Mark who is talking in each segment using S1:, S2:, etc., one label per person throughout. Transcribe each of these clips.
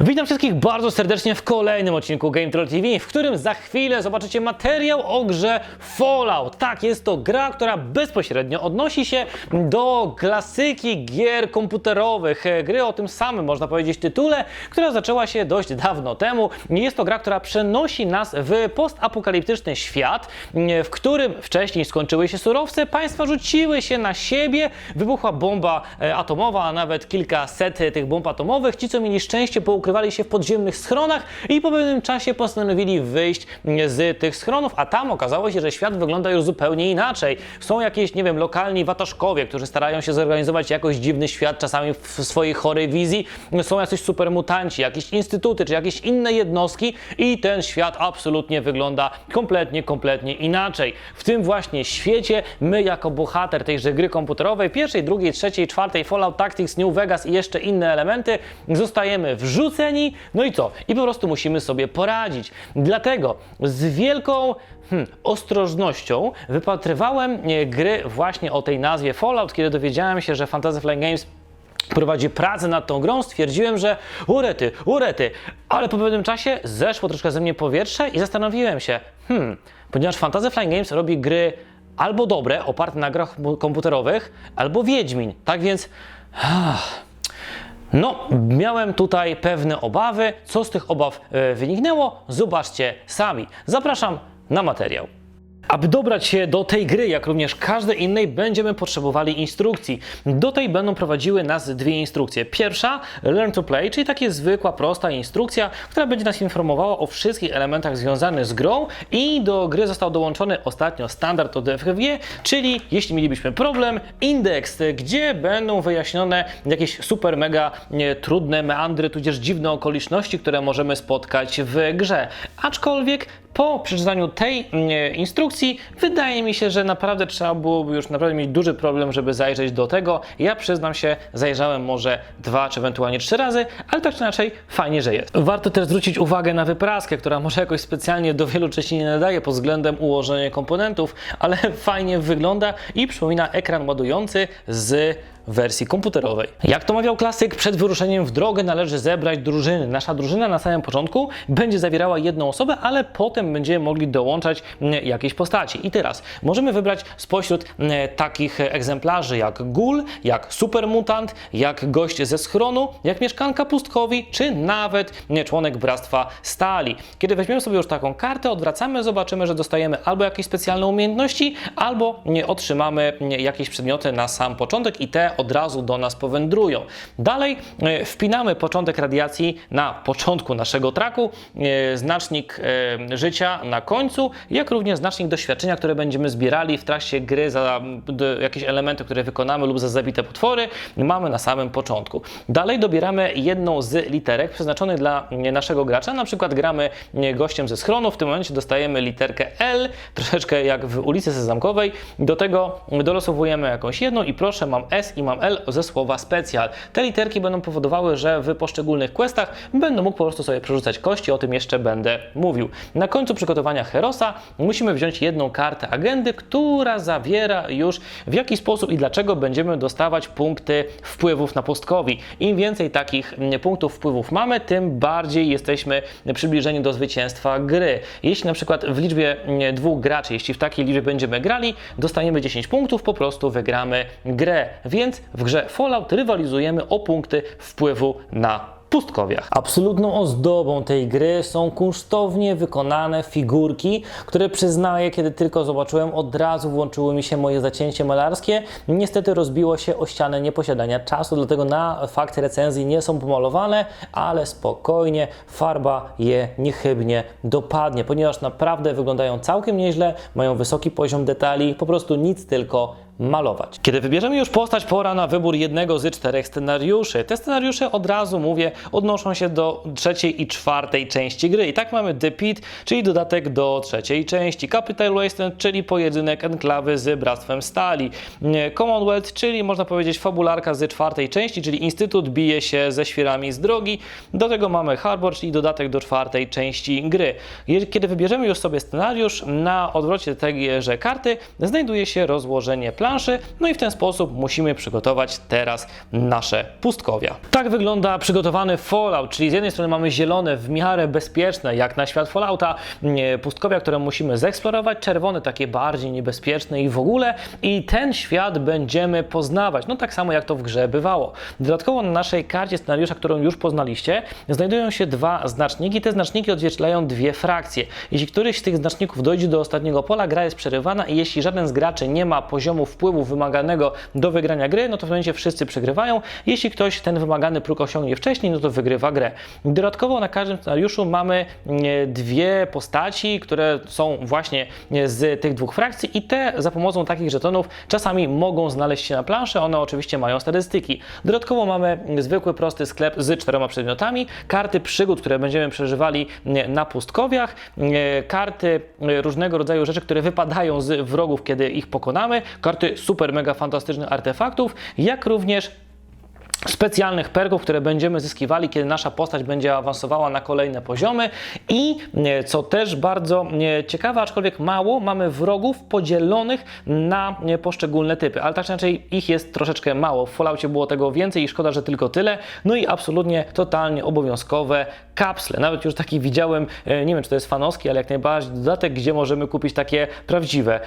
S1: Witam wszystkich bardzo serdecznie w kolejnym odcinku Game Troll TV, w którym za chwilę zobaczycie materiał o grze Fallout. Tak, jest to gra, która bezpośrednio odnosi się do klasyki gier komputerowych. E, Gry o tym samym, można powiedzieć, tytule, która zaczęła się dość dawno temu. Jest to gra, która przenosi nas w postapokaliptyczny świat, w którym wcześniej skończyły się surowce, państwa rzuciły się na siebie, wybuchła bomba e, atomowa, a nawet kilkaset e, tych bomb atomowych. Ci, co mieli szczęście, poukrywali się w podziemnych schronach i po pewnym czasie postanowili wyjść z tych schronów, a tam okazało się, że świat wygląda już zupełnie inaczej. Są jakieś, nie wiem, lokalni wataszkowie, którzy starają się zorganizować jakoś dziwny świat, czasami w swojej chorej wizji. Są jacyś supermutanci, jakieś instytuty, czy jakieś inne jednostki i ten świat absolutnie wygląda kompletnie, kompletnie inaczej. W tym właśnie świecie my jako bohater tejże gry komputerowej, pierwszej, drugiej, trzeciej, czwartej, Fallout Tactics, New Vegas i jeszcze inne elementy, zostajemy wrzuceni, no i co? I po prostu musimy sobie poradzić. Dlatego z wielką hmm, ostrożnością wypatrywałem e, gry właśnie o tej nazwie Fallout, kiedy dowiedziałem się, że Fantasy Flight Games prowadzi pracę nad tą grą, stwierdziłem, że urety, urety, ale po pewnym czasie zeszło troszkę ze mnie powietrze i zastanowiłem się, hmm, ponieważ Fantasy Flight Games robi gry albo dobre, oparte na grach komputerowych, albo Wiedźmin. Tak więc, ah, no, miałem tutaj pewne obawy. Co z tych obaw e, wyniknęło? Zobaczcie sami. Zapraszam na materiał. Aby dobrać się do tej gry, jak również każdej innej, będziemy potrzebowali instrukcji. Do tej będą prowadziły nas dwie instrukcje. Pierwsza, Learn to Play, czyli taka zwykła, prosta instrukcja, która będzie nas informowała o wszystkich elementach związanych z grą i do gry został dołączony ostatnio standard od FFG, czyli jeśli mielibyśmy problem, indeks, gdzie będą wyjaśnione jakieś super, mega nie, trudne meandry, tudzież dziwne okoliczności, które możemy spotkać w grze. Aczkolwiek po przeczytaniu tej mm, instrukcji wydaje mi się, że naprawdę trzeba byłoby już naprawdę mieć duży problem, żeby zajrzeć do tego. Ja przyznam się, zajrzałem może dwa czy ewentualnie trzy razy, ale tak czy inaczej fajnie, że jest. Warto też zwrócić uwagę na wypraskę, która może jakoś specjalnie do wielu części nie nadaje pod względem ułożenia komponentów, ale fajnie wygląda i przypomina ekran ładujący z wersji komputerowej. Jak to mawiał klasyk, przed wyruszeniem w drogę należy zebrać drużyny. Nasza drużyna na samym początku będzie zawierała jedną osobę, ale potem będziemy mogli dołączać mm, jakieś postaci. I teraz możemy wybrać spośród mm, takich egzemplarzy jak gul, jak supermutant, jak gość ze schronu, jak mieszkanka pustkowi, czy nawet członek Bractwa Stali. Kiedy weźmiemy sobie już taką kartę, odwracamy, zobaczymy, że dostajemy albo jakieś specjalne umiejętności, albo otrzymamy jakieś przedmioty na sam początek i te od razu do nas powędrują. Dalej e, wpinamy początek radiacji na początku naszego traku, e, znacznik e, życia na końcu, jak również znacznik doświadczenia, które będziemy zbierali w trakcie gry za jakieś elementy, które wykonamy lub za zabite potwory, mamy na samym początku. Dalej dobieramy jedną z literek przeznaczonych dla naszego gracza, na przykład gramy gościem ze schronu, w tym momencie dostajemy literkę L, troszeczkę jak w ulicy Sezamkowej, do tego dolosowujemy jakąś jedną i proszę, mam S i mam L ze słowa specjal. Te literki będą powodowały, że w poszczególnych questach będę mógł po prostu sobie przerzucać kości, o tym jeszcze będę mówił. Na końcu przygotowania Herosa musimy wziąć jedną kartę agendy, która zawiera już w jaki sposób i dlaczego będziemy dostawać punkty wpływów na pustkowi. Im więcej takich mm, punktów wpływów mamy, tym bardziej jesteśmy przybliżeni do zwycięstwa gry. Jeśli na przykład w liczbie mm, dwóch graczy, jeśli w takiej liczbie będziemy grali, dostaniemy 10 punktów, po prostu wygramy grę. Więc w grze Fallout rywalizujemy o punkty wpływu na pustkowiach. Absolutną ozdobą tej gry są kunsztownie wykonane figurki, które przyznaję, kiedy tylko zobaczyłem, od razu włączyło mi się moje zacięcie malarskie. Niestety rozbiło się o ścianę nieposiadania czasu, dlatego na fakt recenzji nie są pomalowane, ale spokojnie, farba je niechybnie dopadnie, ponieważ naprawdę wyglądają całkiem nieźle, mają wysoki poziom detali, po prostu nic tylko malować. Kiedy wybierzemy już postać, pora na wybór jednego z czterech scenariuszy. Te scenariusze od razu mówię, odnoszą się do trzeciej i czwartej części gry. I tak mamy The Pit, czyli dodatek do trzeciej części, Capital Wasteland, czyli pojedynek enklawy z Bractwem Stali, Commonwealth, czyli można powiedzieć fabularka z czwartej części, czyli Instytut bije się ze świrami z drogi. Do tego mamy Harbor, czyli dodatek do czwartej części gry. Kiedy wybierzemy już sobie scenariusz, na odwrocie tejże karty znajduje się rozłożenie planszy, planszy, no i w ten sposób musimy przygotować teraz nasze pustkowia. Tak wygląda przygotowany Fallout, czyli z jednej strony mamy zielone, w miarę bezpieczne, jak na świat Fallouta, pustkowia, które musimy zeksplorować, czerwone takie bardziej niebezpieczne i w ogóle i ten świat będziemy poznawać, no tak samo jak to w grze bywało. Dodatkowo na naszej karcie scenariusza, którą już poznaliście, znajdują się dwa znaczniki, te znaczniki odzwierciedlają dwie frakcje. Jeśli któryś z tych znaczników dojdzie do ostatniego pola, gra jest przerywana i jeśli żaden z graczy nie ma poziomu wpływu wymaganego do wygrania gry, no to w momencie wszyscy przegrywają. Jeśli ktoś ten wymagany próg osiągnie wcześniej, no to wygrywa grę. Dodatkowo na każdym scenariuszu mamy e, dwie postaci, które są właśnie e, z tych dwóch frakcji i te za pomocą takich żetonów czasami mogą znaleźć się na planszy. One oczywiście mają statystyki. Dodatkowo mamy zwykły, prosty sklep z czterema przedmiotami, karty przygód, które będziemy przeżywali na pustkowiach, karty różnego rodzaju rzeczy, które wypadają z wrogów, kiedy ich pokonamy, karty super, mega fantastycznych artefaktów, jak również specjalnych perków, które będziemy zyskiwali, kiedy nasza postać będzie awansowała na kolejne poziomy i e, co też bardzo e, ciekawe, aczkolwiek mało, mamy wrogów podzielonych na e, poszczególne typy, ale tak czy inaczej ich jest troszeczkę mało. W Falloutie było tego więcej i szkoda, że tylko tyle. No i absolutnie totalnie obowiązkowe kapsle. Nawet już taki widziałem, nie wiem czy to jest fanowski, ale jak najbardziej dodatek, gdzie możemy kupić takie prawdziwe,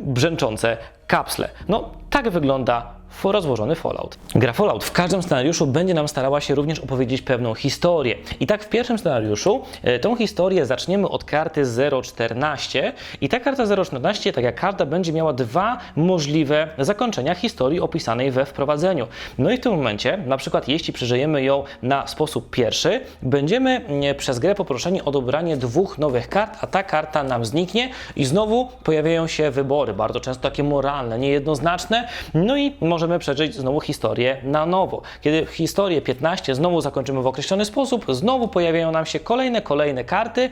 S1: brzęczące kapsle. No tak wygląda rozłożony Fallout. Gra Fallout w każdym scenariuszu będzie nam starała się również opowiedzieć pewną historię. I tak w pierwszym scenariuszu e, tą historię zaczniemy od karty 014 i ta karta 014, tak jak karta, będzie miała dwa możliwe zakończenia historii opisanej we wprowadzeniu. No i w tym momencie, na przykład jeśli przeżyjemy ją na sposób pierwszy, będziemy e, przez grę poproszeni o dobranie dwóch nowych kart, a ta karta nam zniknie i znowu pojawiają się wybory, bardzo często takie moralne, niejednoznaczne, no i może możemy przeżyć znowu historię na nowo. Kiedy historię 15 znowu zakończymy w określony sposób, znowu pojawiają nam się kolejne, kolejne karty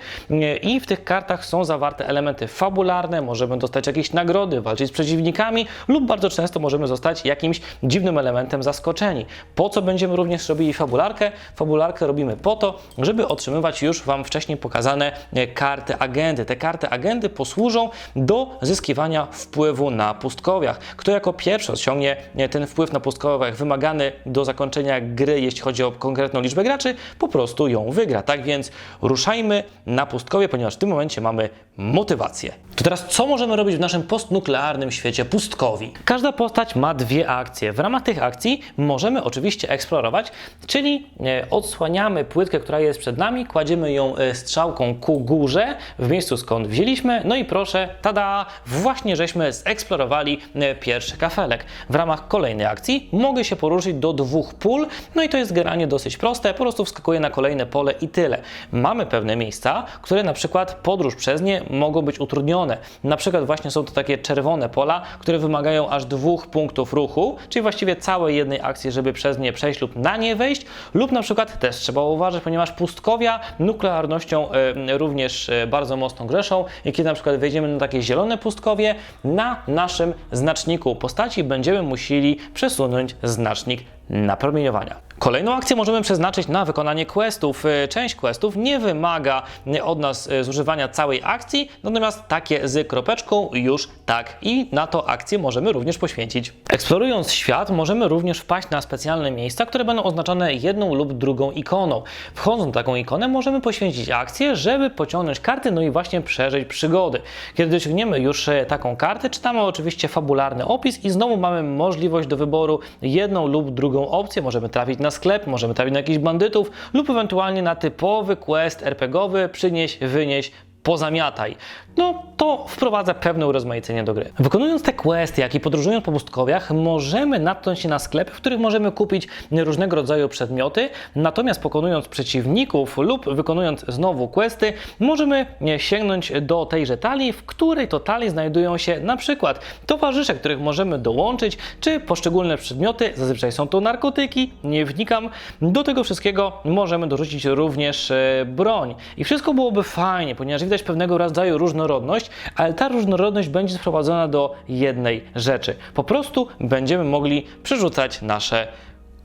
S1: i w tych kartach są zawarte elementy fabularne, możemy dostać jakieś nagrody, walczyć z przeciwnikami lub bardzo często możemy zostać jakimś dziwnym elementem zaskoczeni. Po co będziemy również robili fabularkę? Fabularkę robimy po to, żeby otrzymywać już Wam wcześniej pokazane e, karty agendy. Te karty agendy posłużą do zyskiwania wpływu na pustkowiach. Kto jako pierwszy osiągnie ten wpływ na pustkowiach wymagany do zakończenia gry, jeśli chodzi o konkretną liczbę graczy, po prostu ją wygra. Tak więc ruszajmy na pustkowie, ponieważ w tym momencie mamy motywację. To teraz co możemy robić w naszym postnuklearnym świecie pustkowi? Każda postać ma dwie akcje. W ramach tych akcji możemy oczywiście eksplorować, czyli e, odsłaniamy płytkę, która jest przed nami, kładziemy ją e, strzałką ku górze, w miejscu skąd wzięliśmy, no i proszę, tada, właśnie żeśmy zeksplorowali e, pierwszy kafelek. W ramach kolejnej akcji mogę się poruszyć do dwóch pól, no i to jest generalnie dosyć proste, po prostu wskakuję na kolejne pole i tyle. Mamy pewne miejsca, które na przykład podróż przez nie mogą być utrudnione. Na przykład właśnie są to takie czerwone pola, które wymagają aż dwóch punktów ruchu, czyli właściwie całej jednej akcji, żeby przez nie przejść lub na nie wejść, lub na przykład też trzeba uważać, ponieważ pustkowia nuklearnością y, również y, bardzo mocno grzeszą i kiedy na przykład wejdziemy na takie zielone pustkowie, na naszym znaczniku. Postaci będziemy musieli przesunąć znacznik napromieniowania. Kolejną akcję możemy przeznaczyć na wykonanie questów. E, część questów nie wymaga od nas e, zużywania całej akcji, natomiast takie z kropeczką już tak i na to akcję możemy również poświęcić. Eksplorując świat możemy również wpaść na specjalne miejsca, które będą oznaczone jedną lub drugą ikoną. Wchodząc na taką ikonę możemy poświęcić akcję, żeby pociągnąć karty, no i właśnie przeżyć przygody. Kiedy dosięgniemy już taką kartę, czytamy oczywiście fabularny opis i znowu mamy możliwość do wyboru jedną lub drugą opcję. Możemy trafić na sklep, możemy trafić na jakichś bandytów lub ewentualnie na typowy quest RPGowy, przynieś, wynieś, pozamiataj. No to wprowadza pewne urozmaicenie do gry. Wykonując te questy, jak i podróżując po pustkowiach, możemy natknąć się na sklepy, w których możemy kupić różnego rodzaju przedmioty, natomiast pokonując przeciwników lub wykonując znowu questy, możemy sięgnąć do tejże talii, w której to talii znajdują się na przykład towarzysze, których możemy dołączyć, czy poszczególne przedmioty, zazwyczaj są to narkotyki, nie wnikam. Do tego wszystkiego możemy dorzucić również e, broń. I wszystko byłoby fajnie, ponieważ widać pewnego rodzaju różnorodność, ale ta różnorodność będzie sprowadzona do jednej rzeczy. Po prostu będziemy mogli przerzucać nasze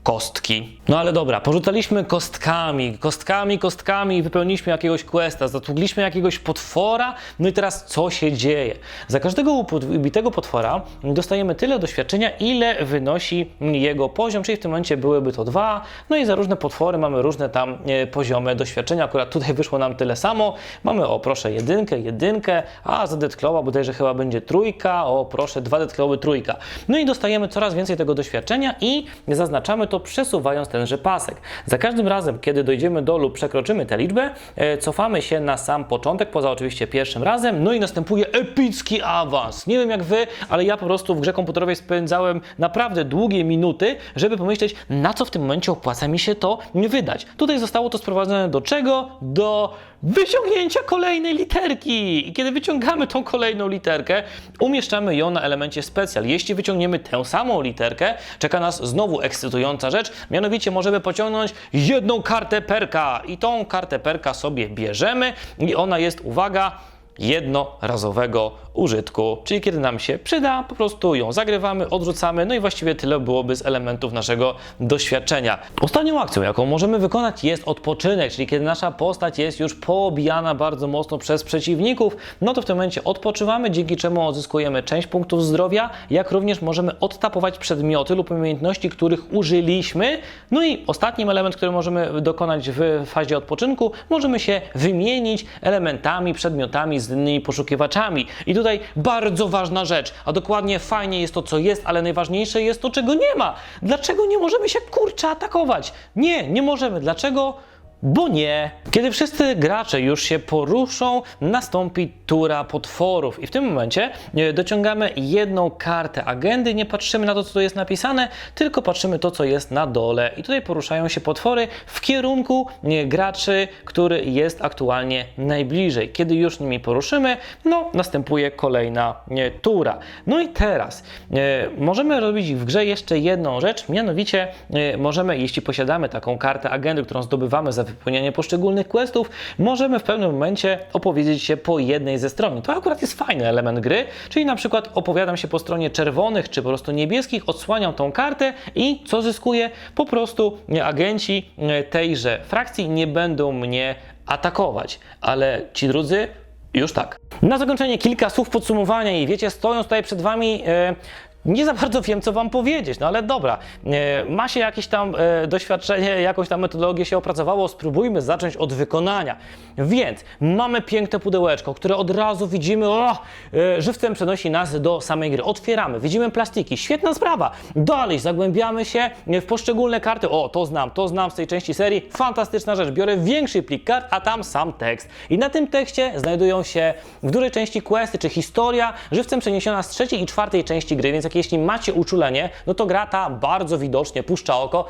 S1: kostki. No ale dobra, porzucaliśmy kostkami, kostkami, kostkami, wypełniliśmy jakiegoś questa, zatługliśmy jakiegoś potwora, no i teraz co się dzieje? Za każdego ubitego potwora dostajemy tyle doświadczenia, ile wynosi jego poziom, czyli w tym momencie byłyby to dwa, no i za różne potwory mamy różne tam e, poziomy doświadczenia, akurat tutaj wyszło nam tyle samo, mamy o proszę jedynkę, jedynkę, a za Deathclawa bodajże chyba będzie trójka, o proszę dwa Deathclawy, trójka. No i dostajemy coraz więcej tego doświadczenia i zaznaczamy to przesuwając tenże pasek. Za każdym razem, kiedy dojdziemy do lub przekroczymy tę liczbę, e, cofamy się na sam początek, poza oczywiście pierwszym razem, no i następuje epicki awans. Nie wiem jak wy, ale ja po prostu w grze komputerowej spędzałem naprawdę długie minuty, żeby pomyśleć, na co w tym momencie opłaca mi się to wydać. Tutaj zostało to sprowadzone do czego? Do wyciągnięcia kolejnej literki. I kiedy wyciągamy tą kolejną literkę, umieszczamy ją na elemencie specjal. Jeśli wyciągniemy tę samą literkę, czeka nas znowu ekscytująca rzecz, mianowicie możemy pociągnąć jedną kartę perka i tą kartę perka sobie bierzemy i ona jest, uwaga, jednorazowego użytku, czyli kiedy nam się przyda, po prostu ją zagrywamy, odrzucamy, no i właściwie tyle byłoby z elementów naszego doświadczenia. Ostatnią akcją, jaką możemy wykonać jest odpoczynek, czyli kiedy nasza postać jest już poobijana bardzo mocno przez przeciwników, no to w tym momencie odpoczywamy, dzięki czemu odzyskujemy część punktów zdrowia, jak również możemy odtapować przedmioty lub umiejętności, których użyliśmy. No i ostatnim element, który możemy dokonać w fazie odpoczynku, możemy się wymienić elementami, przedmiotami z innymi poszukiwaczami. I tutaj bardzo ważna rzecz, a dokładnie fajnie jest to, co jest, ale najważniejsze jest to, czego nie ma. Dlaczego nie możemy się kurczę atakować? Nie, nie możemy. Dlaczego? Bo nie. Kiedy wszyscy gracze już się poruszą, nastąpi tura potworów i w tym momencie e, dociągamy jedną kartę agendy, nie patrzymy na to, co tu jest napisane, tylko patrzymy to, co jest na dole. I tutaj poruszają się potwory w kierunku e, graczy, który jest aktualnie najbliżej. Kiedy już nimi poruszymy, no następuje kolejna e, tura. No i teraz możemy robić w grze jeszcze jedną rzecz, mianowicie możemy, jeśli posiadamy taką kartę agendy, którą zdobywamy za wypełnianie poszczególnych questów, możemy w pewnym momencie opowiedzieć się po jednej ze stron. To akurat jest fajny element gry, czyli na przykład opowiadam się po stronie czerwonych czy po prostu niebieskich, odsłaniam tą kartę i co zyskuję? Po prostu agenci tejże frakcji nie będą mnie atakować, ale ci drudzy już tak. Na zakończenie kilka słów podsumowania i wiecie, stojąc tutaj przed Wami, e, nie za bardzo wiem, co wam powiedzieć, no ale dobra, e, ma się jakieś tam e, doświadczenie, jakąś tam metodologię się opracowało, spróbujmy zacząć od wykonania. Więc mamy piękne pudełeczko, które od razu widzimy, o, e, żywcem przenosi nas do samej gry. Otwieramy, widzimy plastiki, świetna sprawa. Dalej zagłębiamy się w poszczególne karty. O, to znam, to znam z tej części serii. Fantastyczna rzecz. Biorę większy plik kart, a tam sam tekst. I na tym tekście znajdują się w dużej części questy czy historia, żywcem przeniesiona z trzeciej i czwartej części gry, więc jak jeśli macie uczulenie, no to gra ta bardzo widocznie puszcza oko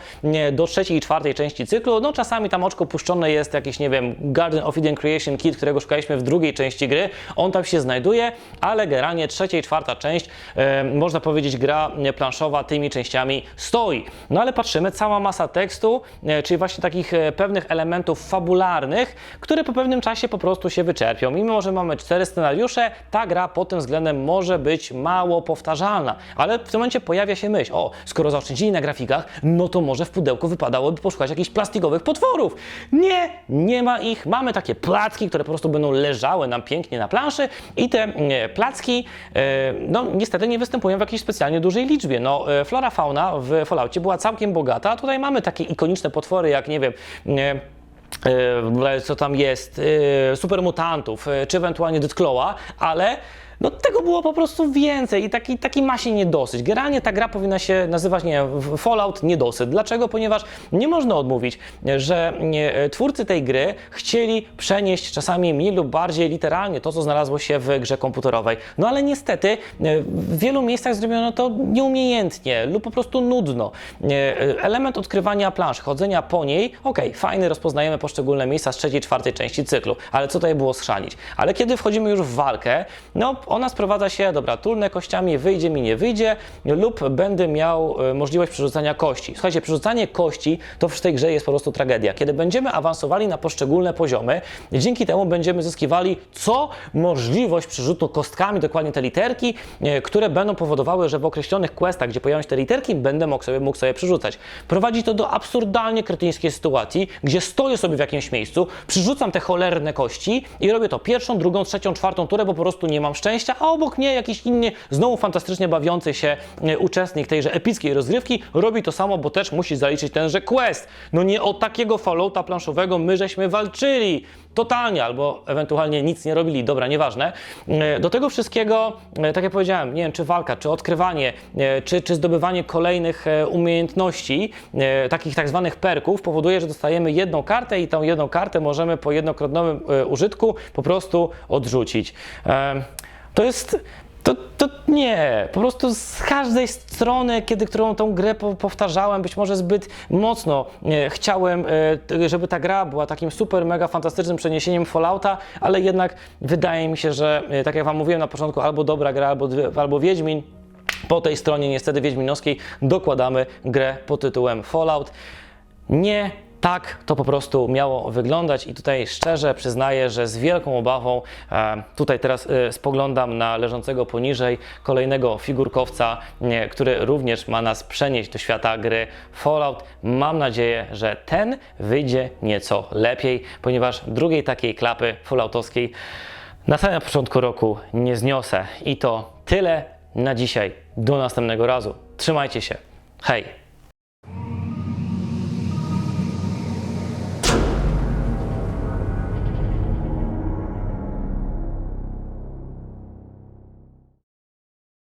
S1: do trzeciej i czwartej części cyklu. No czasami tam oczko puszczone jest jakiś, nie wiem, Garden of Eden Creation Kit, którego szukaliśmy w drugiej części gry. On tam się znajduje, ale generalnie trzecia i czwarta część, e, można powiedzieć, gra planszowa tymi częściami stoi. No ale patrzymy, cała masa tekstu, e, czyli właśnie takich e, pewnych elementów fabularnych, które po pewnym czasie po prostu się wyczerpią. Mimo, że mamy cztery scenariusze, ta gra pod tym względem może być mało powtarzalna ale w tym momencie pojawia się myśl, o, skoro zaoszczędzili na grafikach, no to może w pudełku wypadałoby poszukać jakichś plastikowych potworów. Nie, nie ma ich. Mamy takie placki, które po prostu będą leżały nam pięknie na planszy i te e, placki, e, no niestety nie występują w jakiejś specjalnie dużej liczbie. No, e, flora, fauna w Falloutie była całkiem bogata, tutaj mamy takie ikoniczne potwory jak, nie wiem, co tam jest, super mutantów, czy ewentualnie Deathclawa, ale no tego było po prostu więcej i taki, taki ma się niedosyć. Generalnie ta gra powinna się nazywać, nie Fallout niedosyt. Dlaczego? Ponieważ nie można odmówić, że twórcy tej gry chcieli przenieść czasami mniej lub bardziej literalnie to, co znalazło się w grze komputerowej. No ale niestety e, w wielu miejscach zrobiono to nieumiejętnie lub po prostu nudno. E, element odkrywania planszy, chodzenia po niej, ok, fajny, rozpoznajemy poszczególne miejsca z trzeciej, czwartej części cyklu, ale co tutaj było schrzanić? Ale kiedy wchodzimy już w walkę, no ona sprowadza się, dobra, tulnę kościami, wyjdzie mi, nie wyjdzie, lub będę miał e, możliwość przerzucania kości. Słuchajcie, przerzucanie kości to w tej grze jest po prostu tragedia. Kiedy będziemy awansowali na poszczególne poziomy, dzięki temu będziemy zyskiwali co możliwość przerzutu kostkami, dokładnie te literki, e, które będą powodowały, że w określonych questach, gdzie pojawią się te literki, będę mógł sobie, mógł sobie przerzucać. Prowadzi to do absurdalnie kretyńskiej sytuacji, gdzie stoję sobie w jakimś miejscu, przerzucam te cholerne kości i robię to pierwszą, drugą, trzecią, czwartą turę, bo po prostu nie mam szczęścia, a obok mnie jakiś inny, znowu fantastycznie bawiący się e, uczestnik tejże epickiej rozgrywki robi to samo, bo też musi zaliczyć tenże quest. No nie o takiego Fallouta planszowego my żeśmy walczyli. Totalnie, albo ewentualnie nic nie robili, dobra, nieważne. E, Do tego wszystkiego, e, tak jak powiedziałem, nie wiem, czy walka, czy odkrywanie, e, czy, czy zdobywanie kolejnych umiejętności, takich tak zwanych perków, powoduje, że dostajemy jedną kartę i tą jedną kartę możemy po jednokrotnowym użytku po prostu odrzucić. To jest. To, to nie, po prostu z każdej strony, kiedy którą tą grę po, powtarzałem, być może zbyt mocno e, chciałem, e, żeby ta gra była takim super, mega fantastycznym przeniesieniem Fallouta, ale jednak wydaje mi się, że e, tak jak Wam mówiłem na początku, albo dobra gra, albo, albo Wiedźmin, po tej stronie niestety Wiedźminowskiej dokładamy grę pod tytułem Fallout. Nie tak to po prostu miało wyglądać i tutaj szczerze przyznaję, że z wielką obawą e, tutaj teraz e, spoglądam na leżącego poniżej kolejnego figurkowca, który również ma nas przenieść do świata gry Fallout. Mam nadzieję, że ten wyjdzie nieco lepiej, ponieważ drugiej takiej klapy falloutowskiej na samym początku roku nie zniosę. I to tyle na dzisiaj. Do następnego razu. Trzymajcie się. Hej!